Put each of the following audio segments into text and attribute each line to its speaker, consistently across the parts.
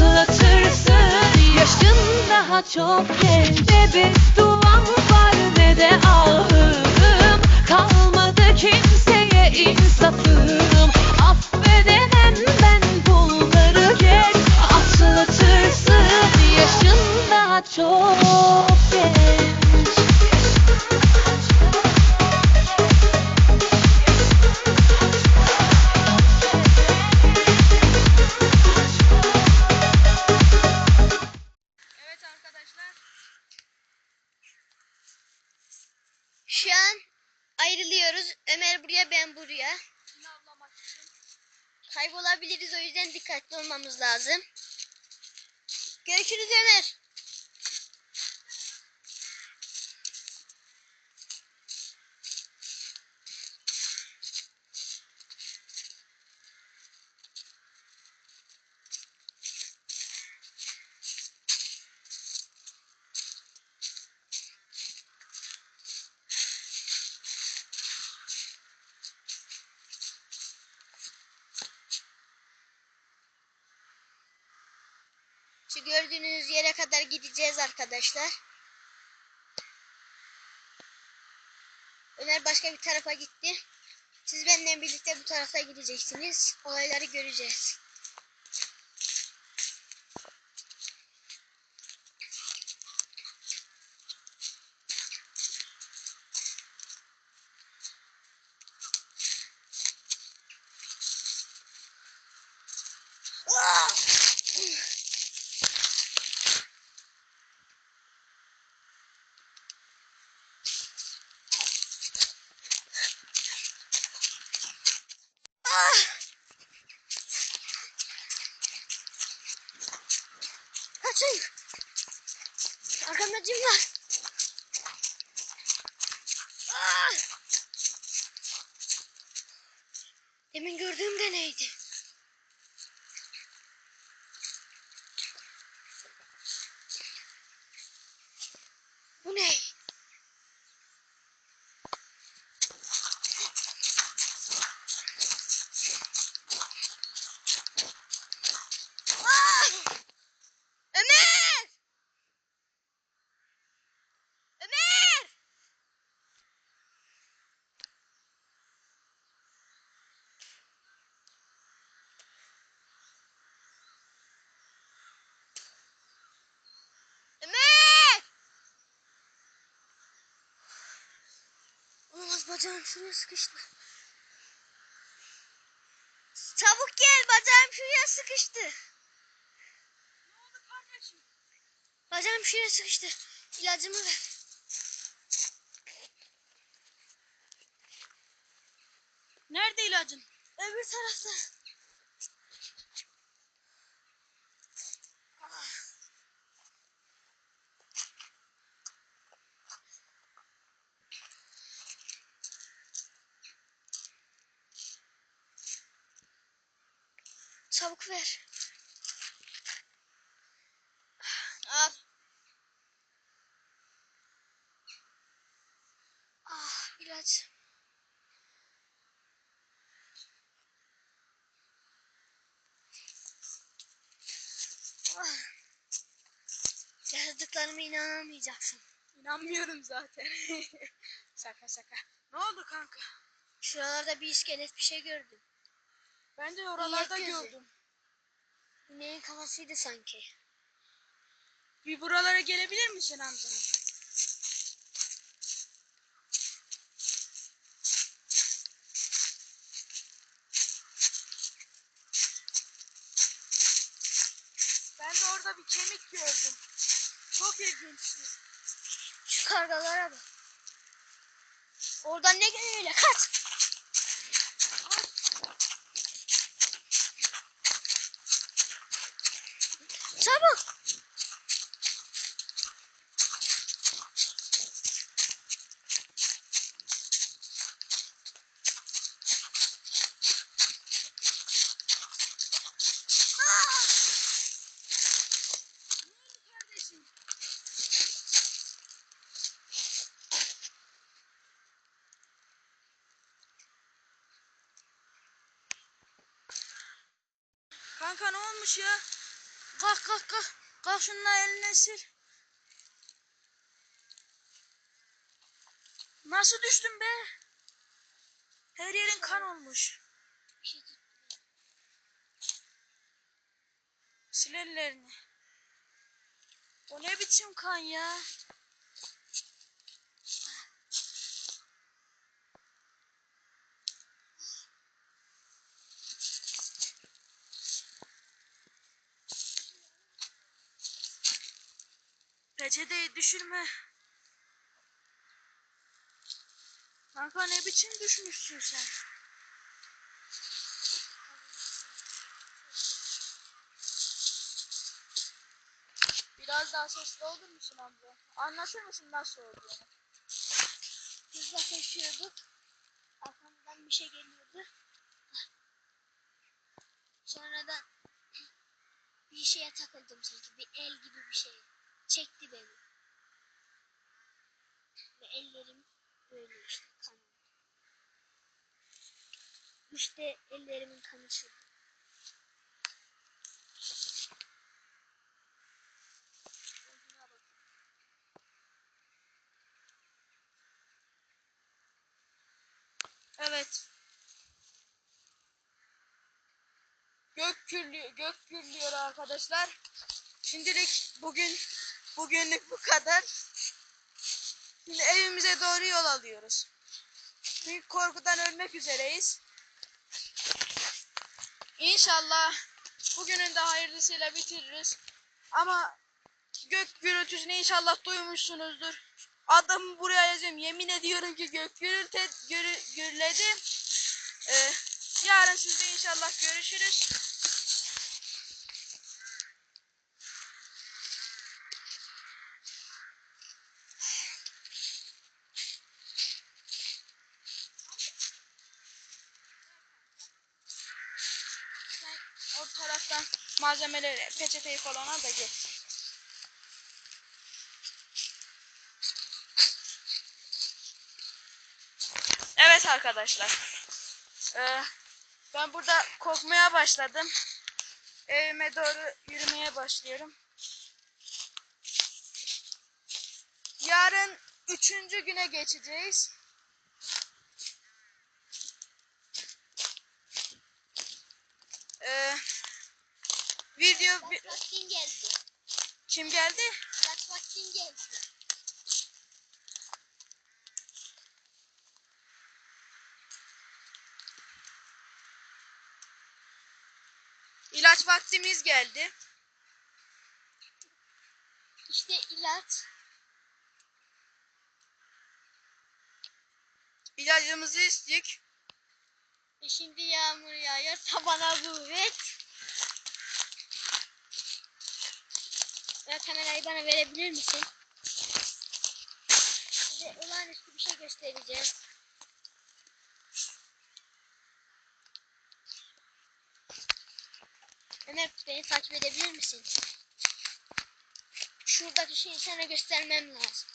Speaker 1: atlatırsın Yaşın daha çok genç Ne bedduam var ne de ahım Kalmadı kimseye insafım. Affedemem ben bunları geç Atlatırsın Yaşın daha çok genç
Speaker 2: Kaybolabiliriz o yüzden dikkatli olmamız lazım. Görüşürüz Ömer. Gördüğünüz yere kadar gideceğiz arkadaşlar. Ömer başka bir tarafa gitti. Siz benimle birlikte bu tarafa gideceksiniz. Olayları göreceğiz. Ah! Ah! Kaçın! Arkamda cin var. Ah! Demin gördüğüm de neydi? Bu ne? Ah! Ömer! Ömer! Ömer! Olamaz bacağım şuraya sıkıştı. Çabuk gel bacağım şuraya sıkıştı.
Speaker 3: Ne oldu kardeşim?
Speaker 2: Bacağım şuraya sıkıştı. İlacımı ver.
Speaker 3: Nerede ilacın?
Speaker 2: Öbür tarafta. Çabuk ver. Al. Ah ilaç. Ah. Yazdıklarıma inanamayacaksın.
Speaker 3: İnanmıyorum zaten. şaka şaka. Ne oldu kanka?
Speaker 2: Şuralarda bir iskelet bir şey gördüm.
Speaker 3: Ben de oralarda
Speaker 2: İnek gözü.
Speaker 3: gördüm.
Speaker 2: Neyin kafasıydı sanki.
Speaker 3: Bir buralara gelebilir misin amca? Ben de orada bir kemik gördüm. Çok ilginçti.
Speaker 2: Şu kargalara bak. Oradan ne geliyor öyle? Kaç!
Speaker 3: Olmuş ya? Kalk kalk kalk. Kalk şununla eline sil. Nasıl düştün be? Her yerin kan olmuş. Sil ellerini. O ne biçim kan ya? Peçeteyi düşürme. Kanka ne biçim düşmüşsün sen? Biraz daha sesli olur musun abla? Anlatır mısın nasıl olduğunu?
Speaker 2: Hızla koşuyorduk. Arkamdan bir şey geliyordu. Sonradan bir şeye takıldım sanki. Bir el gibi bir şey. Çekti beni. Ve ellerim böyle işte kan. İşte ellerimin kanı bakın.
Speaker 3: Evet. Gök gürlüyor, gök gürlüyor arkadaşlar. Şimdilik bugün bugünlük bu kadar. Şimdi evimize doğru yol alıyoruz. Çünkü korkudan ölmek üzereyiz. İnşallah bugünün de hayırlısıyla bitiririz. Ama gök gürültüsünü inşallah duymuşsunuzdur. Adamı buraya yazıyorum. Yemin ediyorum ki gök gürülte, gürü, gürledi. Ee, yarın sizle inşallah görüşürüz. Sen o taraftan malzemeleri, peçeteyi falan al da gel. Evet arkadaşlar. Ee, ben burada korkmaya başladım. Evime doğru yürümeye başlıyorum. Yarın üçüncü güne geçeceğiz. Ee, video bi-
Speaker 2: vaktin geldi.
Speaker 3: kim geldi?
Speaker 2: Vaktin geldi.
Speaker 3: İlaç vaktimiz geldi.
Speaker 2: İşte ilaç.
Speaker 3: İlacımızı içtik.
Speaker 2: E şimdi yağmur yağıyor. Tabana kuvvet. Ya kamerayı bana verebilir misin? Size olağanüstü bir şey göstereceğim. Ömer beni takip edebilir misin? Şuradaki şeyi sana göstermem lazım.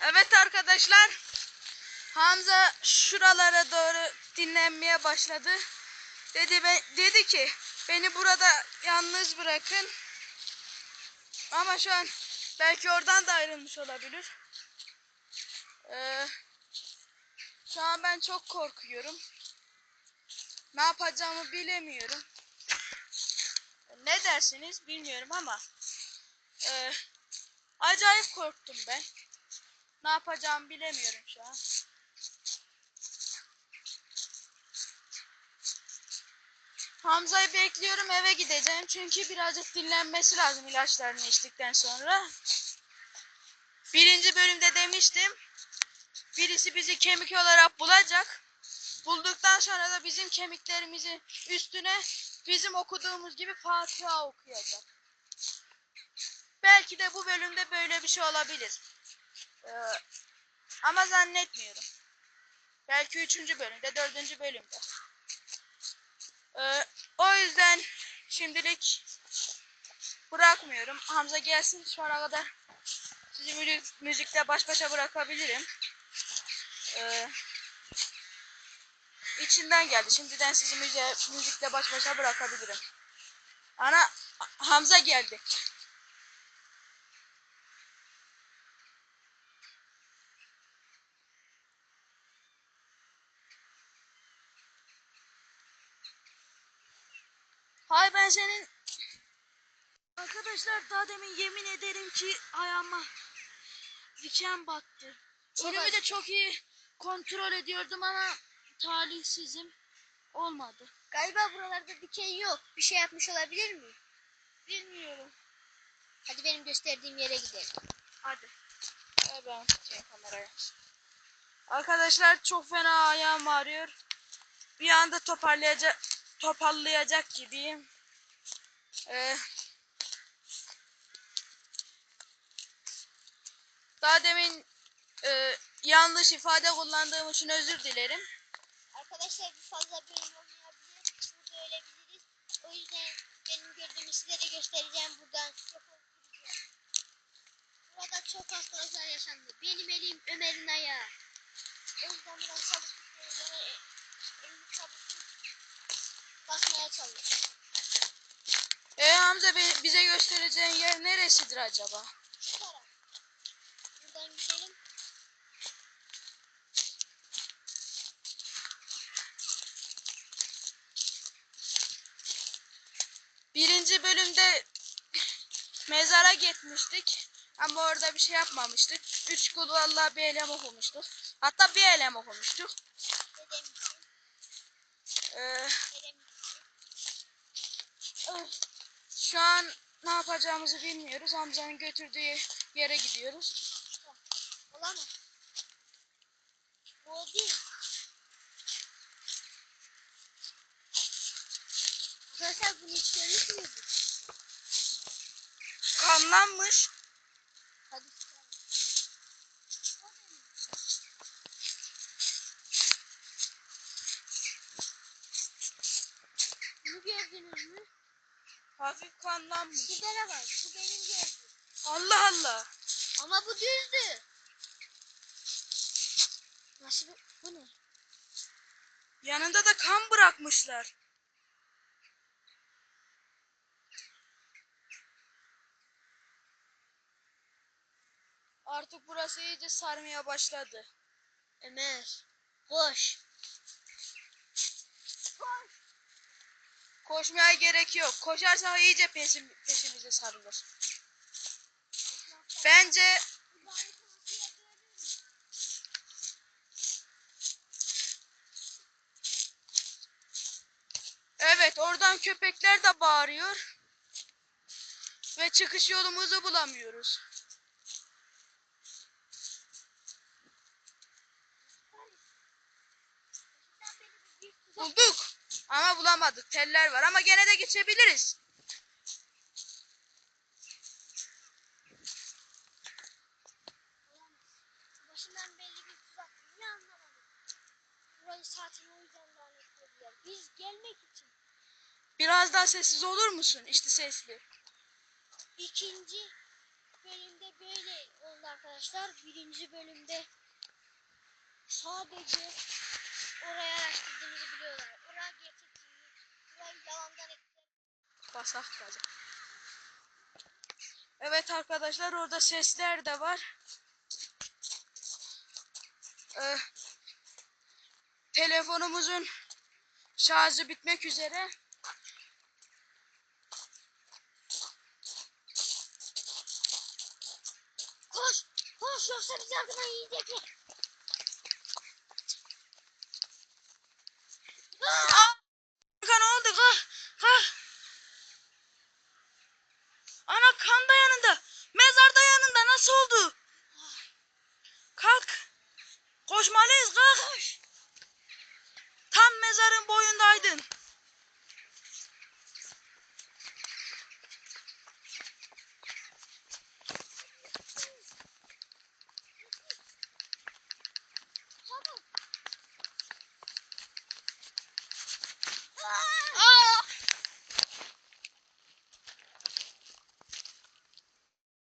Speaker 3: Evet arkadaşlar. Hamza şuralara doğru dinlenmeye başladı. Dedi ben dedi ki beni burada yalnız bırakın. Ama şu an belki oradan da ayrılmış olabilir. Ee, şu an ben çok korkuyorum. Ne yapacağımı bilemiyorum. Ne dersiniz bilmiyorum ama e, acayip korktum ben. Ne yapacağımı bilemiyorum şu an. Hamza'yı bekliyorum eve gideceğim çünkü birazcık dinlenmesi lazım ilaçlarını içtikten sonra. Birinci bölümde demiştim. Birisi bizi kemik olarak bulacak. Bulduktan sonra da bizim kemiklerimizin üstüne bizim okuduğumuz gibi Fatiha okuyacak. Belki de bu bölümde böyle bir şey olabilir. Ee, ama zannetmiyorum. Belki üçüncü bölümde, dördüncü bölümde. Ee, o yüzden şimdilik bırakmıyorum. Hamza gelsin sonra kadar sizi müzik, müzikle baş başa bırakabilirim. Ee, içinden geldi. Şimdiden sizi müzikle baş başa bırakabilirim. Ana Hamza geldi. Hay ben senin Arkadaşlar daha demin yemin ederim ki ayağıma diken battı.
Speaker 2: Çok
Speaker 3: Önümü de çok iyi kontrol ediyordum ama talihsizim. Olmadı.
Speaker 2: Galiba buralarda diken yok. Bir şey yapmış olabilir mi?
Speaker 3: Bilmiyorum.
Speaker 2: Hadi benim gösterdiğim yere gidelim.
Speaker 3: Hadi. Ver ben tutayım kamerayı. Arkadaşlar çok fena ayağım ağrıyor. Bir anda toparlayacak toparlayacak gibiyim. Ee, daha demin e, yanlış ifade kullandığım için özür dilerim.
Speaker 2: Arkadaşlar bir fazla bölüm olmayabilir. Burada ölebiliriz. O yüzden benim gördüğümü size de göstereceğim buradan. Burada çok hastalıklar yaşandı. Benim elim Ömer'in ayağı. O yüzden buradan çabuk tutmayın. Ömer, elini çabuk tut. Çalış.
Speaker 3: E Hamza be- bize göstereceğin yer neresidir acaba?
Speaker 2: Şu taraf. Buradan gidelim.
Speaker 3: Birinci bölümde mezara gitmiştik. Ama orada bir şey yapmamıştık. Üç kul vallahi bir elem okumuştuk. Hatta bir elem okumuştuk.
Speaker 2: Dedem için.
Speaker 3: Ee, şu an ne yapacağımızı bilmiyoruz. Hamza'nın götürdüğü yere gidiyoruz.
Speaker 2: Olamaz. Bu o değil. Arkadaşlar bunu hiç görmüş müydük?
Speaker 3: Kanlanmış. Hafif kanlanmış.
Speaker 2: Sigara var. Bu benim gördüğüm.
Speaker 3: Allah Allah.
Speaker 2: Ama bu düzdü. Nasıl bu? Bu ne?
Speaker 3: Yanında da kan bırakmışlar. Artık burası iyice sarmaya başladı.
Speaker 2: Ömer. Koş.
Speaker 3: Koşmaya gerek yok. Koşarsan iyice peşim, peşimize sarılır. Bence evet oradan köpekler de bağırıyor. Ve çıkış yolumuzu bulamıyoruz. Bulduk. Ama bulamadık. Teller var ama gene de geçebiliriz.
Speaker 2: Başından belli bir tuzak. Ne anlamadım. Burayı zaten o yüzden lanetlediler. Biz gelmek için
Speaker 3: Biraz daha sessiz olur musun? İşte sesli.
Speaker 2: ikinci bölümde böyle oldu arkadaşlar. Birinci bölümde sadece orayı araştırdığımızı biliyorlar. Oraya getirdiğimiz, burayı yalandan ettiler.
Speaker 3: Basak gaza. Evet arkadaşlar orada sesler de var. Ee, telefonumuzun şarjı bitmek üzere.
Speaker 2: Koş! Koş yoksa bizi ardından yiyecekler.
Speaker 3: Aa, kan oldu kalk kalk. Ana kan da yanında. Mezar da yanında nasıl oldu? Kalk. Koşmalıyız kalk.